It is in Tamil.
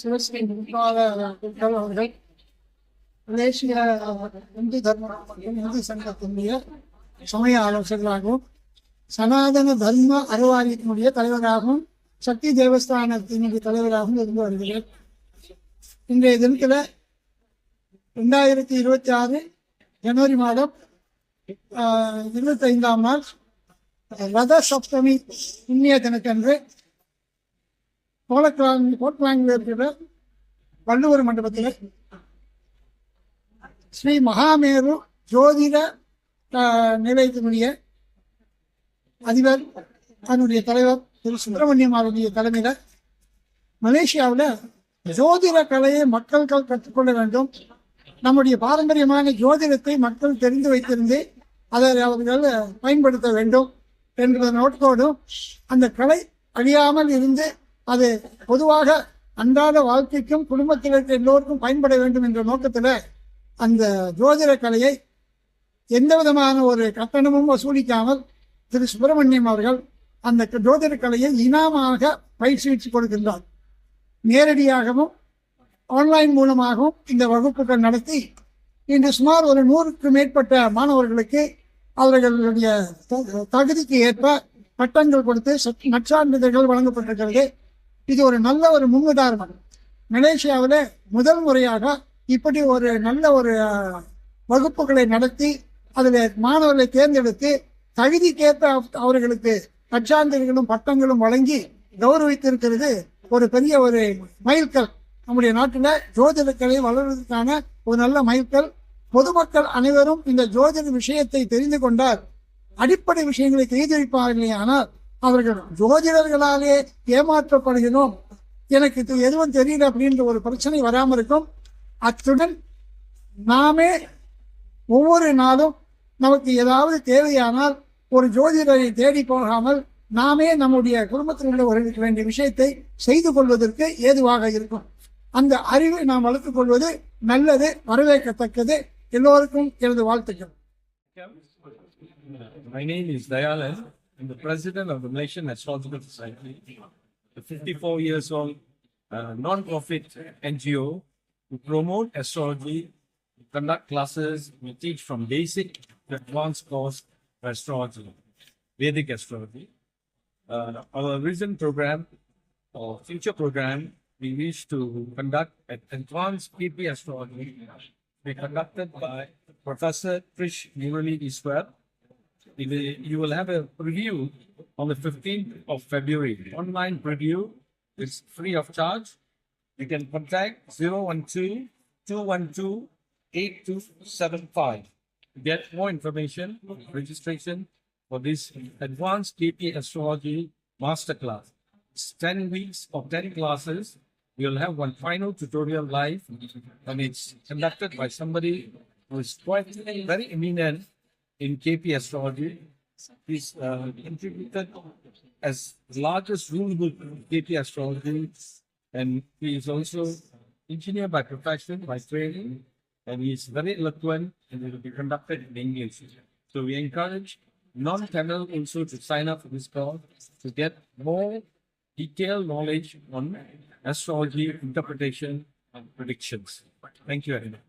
சிவஸ்ரீ முன்னாள் அவர்கள் மலேசிய இந்து தர்ம இந்து சங்கத்தினுடைய சமய ஆலோசகராகவும் சனாதன தர்ம அறவாரியத்தினுடைய தலைவராகவும் சக்தி தேவஸ்தானத்தினுடைய தலைவராகவும் இருந்து வருகிறேன் இன்றைய தினத்தில் ரெண்டாயிரத்தி இருபத்தி ஆறு ஜனவரி மாதம் ஆஹ், இருபத்தைந்தாம் நாள் ரத சப்தமி புண்ணிய தினத்தன்று கோலக்கிழாங் கோட்லாங்கில் இருக்கிற வள்ளுவர் மண்டபத்தில் ஸ்ரீ மகாமேரு ஜோதிட நிலையத்தினுடைய அதிபர் அதனுடைய தலைவர் திரு. சுப்பிரமணியம் அவருடைய தலைமையில் மலேசியாவில் ஜோதிட கலையை மக்கள்கள் கற்றுக்கொள்ள வேண்டும். நம்முடைய பாரம்பரியமான ஜோதிடத்தை மக்கள் தெரிந்து வைத்திருந்து அதை அவர்கள் பயன்படுத்த வேண்டும். என்ற நோக்கோடும் அந்த கலை அழியாமல் இருந்து அது பொதுவாக அன்றாட வாழ்க்கைக்கும் குடும்பத்தில் இருக்கிற எல்லோருக்கும் பயன்பட வேண்டும் என்ற நோக்கத்தில் அந்த ஜோதிட கலையை எந்த விதமான ஒரு கட்டணமும் வசூலிக்காமல் திரு சுப்பிரமணியம் அவர்கள் அந்த ஜோதிட கலையை இனாமாக பயிற்சிச்சு கொடுக்கின்றார். நேரடியாகவும் ஆன்லைன் மூலமாகவும் இந்த வகுப்புகள் நடத்தி இன்று சுமார் ஒரு நூறுக்கு மேற்பட்ட மாணவர்களுக்கு அவர்களுடைய த- தகுதிக்கு ஏற்ப பட்டங்கள் கொடுத்து நற்சான்றிதழ்கள் வழங்கப்பட்டிருக்கிறது. இது ஒரு நல்ல ஒரு முன்னுதாரணம். மலேசியாவில் முதல் முறையாக இப்படி ஒரு நல்ல ஒரு வகுப்புகளை நடத்தி அதில் மாணவர்களை தேர்ந்தெடுத்து தகுதிக்கேற்ப அவர்களுக்கு நற்சான்றிதழ்களும் பட்டங்களும் வழங்கி கௌரவித்திருக்கிறது ஒரு பெரிய ஒரு மைல்கல். நம்முடைய நாட்டில் ஜோதிடக்கலை வளர்வதற்கான ஒரு நல்ல மைல்கல். பொதுமக்கள் அனைவரும் இந்த ஜோதிட விஷயத்தை தெரிந்து கொண்டால் அடிப்படை விஷயங்களை செய்து வைப்பார்களே ஆனால் அவர்கள் ஜோதிடர்களாலே ஏமாற்றப்படுகிறோம். எனக்கு இது எதுவும் தெரியல அப்படின்ற ஒரு பிரச்சனை வராமல் இருக்கும். அத்துடன் நாமே ஒவ்வொரு நாளும் நமக்கு ஏதாவது தேவையானால் ஒரு ஜோதிடரை தேடி போகாமல் நாமே நம்முடைய குடும்பத்தில் உள்ளவர்களுக்கு வேண்டிய விஷயத்தை செய்து கொள்வதற்கு ஏதுவாக இருக்கும். அந்த அறிவை நாம் வளர்த்துக் கொள்வது நல்லது வரவேற்கத்தக்கது. எல்லோருக்கும் எனது வாழ்த்துக்கள். My name is Dayalan. I'm the president of the Malaysian Astrological Society, a 54 years old uh, non-profit NGO who promote astrology, we conduct classes, we teach from basic to advanced course astrology, Vedic astrology. Uh, our recent program or future program, we wish to conduct an advanced PP astrology. Be conducted by Professor Trish Murali Iswar. You will- have a preview on the fifteenth of February. Online preview is free of charge. You can contact 012 212 8275. To Get more information, registration for this advanced KP astrology masterclass. It's ten weeks of ten classes. We'll have one final tutorial live and it's conducted by somebody who is quite very eminent in KP astrology. He's uh, contributed as the largest rule book in KP astrology, and he is also engineer by profession, by training, and he is very eloquent and it will be conducted in English. So we encourage non-Tamil also to sign up for this course to get more detailed knowledge on astrology, interpretation, and predictions. Thank you very much.